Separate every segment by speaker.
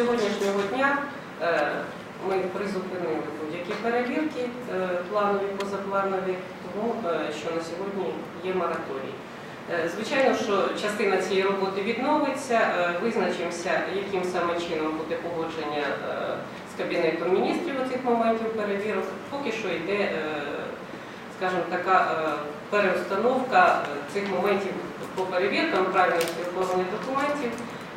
Speaker 1: сьогоднішнього дня е, ми призупинили будь-які перевірки, е, планові, позапланові, тому е, що на сьогодні є мораторій. Звичайно, що частина цієї роботи відновиться, визначимося, яким саме чином буде погодження з Кабінетом міністрів у цих моментів перевірок. Поки що йде, скажімо, така переустановка цих моментів по перевіркам, правильності оформлення документів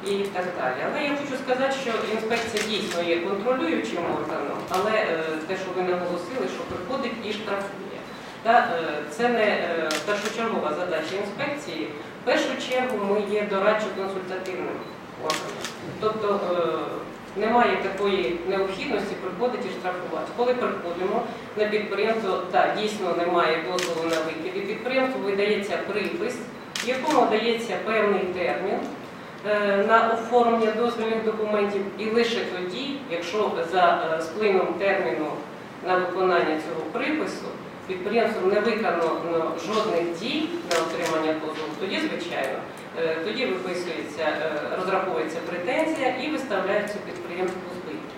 Speaker 1: і так далі. Але я хочу сказати, що інспекція дійсно є контролюючим органом, але е, те, що ви наголосили, що приходить і штрафує. Та, е, Це не е, першочергова задача інспекції. В першу чергу ми є дорадчо-консультативним органом. Тобто немає такої необхідності приходити і штрафувати. Коли приходимо на підприємство, так, дійсно немає дозволу на викид, і підприємству видається припис, в якому дається певний термін на оформлення дозвільних документів, і лише тоді, якщо за е, сплином терміну на виконання цього припису підприємством не виконано жодних дій на отримання дозволу, тоді, звичайно, е, тоді виписується, е, розраховується претензія і виставляється підприємство збитки.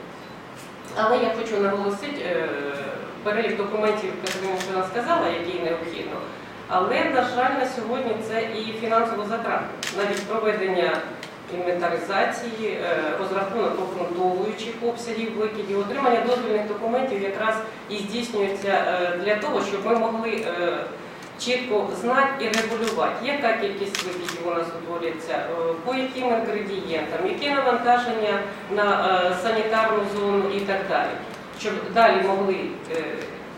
Speaker 1: Але я хочу наголосити, е, перелік документів, Катерина Михайловна сказала, який необхідно. Але, на жаль, на сьогодні це і фінансово затратно. Навіть проведення інвентаризації, е, розрахунок обґрунтовуючих обсягів викидів, отримання дозвільних документів якраз і здійснюється е, для того, щоб ми могли е, чітко знати і регулювати, яка кількість викидів у нас утворюється, по яким інгредієнтам, яке навантаження на санітарну зону і так далі. Щоб далі могли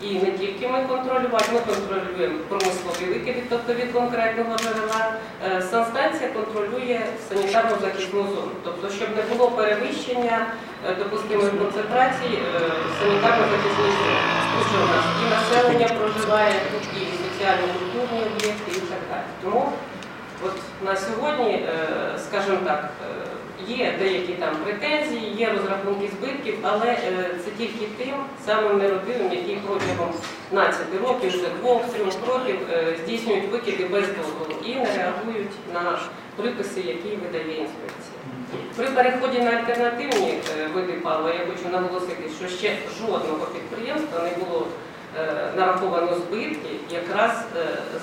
Speaker 1: і не тільки ми контролювати, ми контролюємо промислові викиди, тобто від конкретного джерела. Е, Санстанція контролює санітарну захисну зону, тобто, щоб не було перевищення е, допустимої концентрації е, санітарно-захисної зони. Що у нас і населення проживає, і соціально-культурні об'єкти і так далі. Тому от на сьогодні, е, скажімо так, е, є деякі там претензії, є розрахунки збитків, але е, це тільки тим самим неродивим, які протягом 15 років, вже двох-трьох років здійснюють викиди без дозволу і не реагують на приписи, які видає інспекція. При переході на альтернативні види палива я хочу наголосити, що ще жодного підприємства не було нараховано збитки якраз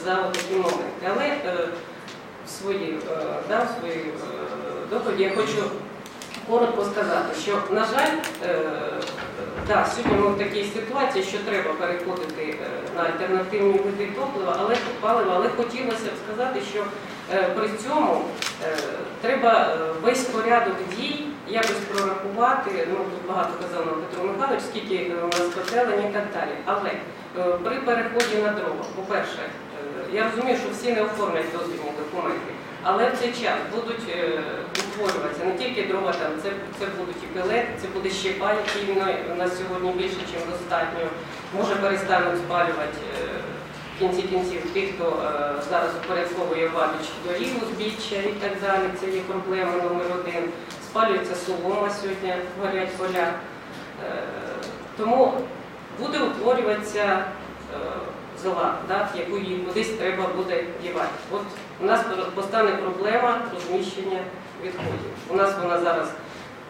Speaker 1: за такі моменти. Свої, е, да, свої е, доповіді я хочу коротко сказати, що, на жаль, е, да, сьогодні ми в такій ситуації, що треба переходити на альтернативні види топлива, але палива, але хотілося б сказати, що при цьому треба весь порядок дій якось прорахувати. Ну тут багато казав нам Петро Михайлович, скільки у нас котелень і так далі. Але при переході на дрова, по-перше, я розумію, що всі не оформлять дозвільні документи. Але в цей час будуть е, утворюватися не тільки дрова, там це, це будуть і пелети, це буде щепа, який на, сьогодні більше, ніж достатньо. Може перестануть спалювати е, в кінці кінців тих, хто е, зараз упорядковує вабіч дорігу, збіччя і так далі. Це є проблема номер один. Спалюється солома сьогодні, горять поля. Тому буде утворюватися зола, да, яку її кудись треба буде дівати. От у нас постане проблема розміщення відходів. У нас вона зараз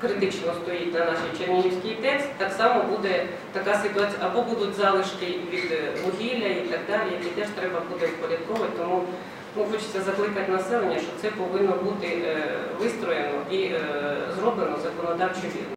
Speaker 1: критично стоїть на нашій Чернігівській ТЕЦ. Так само буде така ситуація, або будуть залишки від е, вугілля і так далі, які теж треба буде впорядковувати. Тому ну, хочеться закликати населення, що це повинно бути е, вистроєно і е, зроблено законодавчо вірно.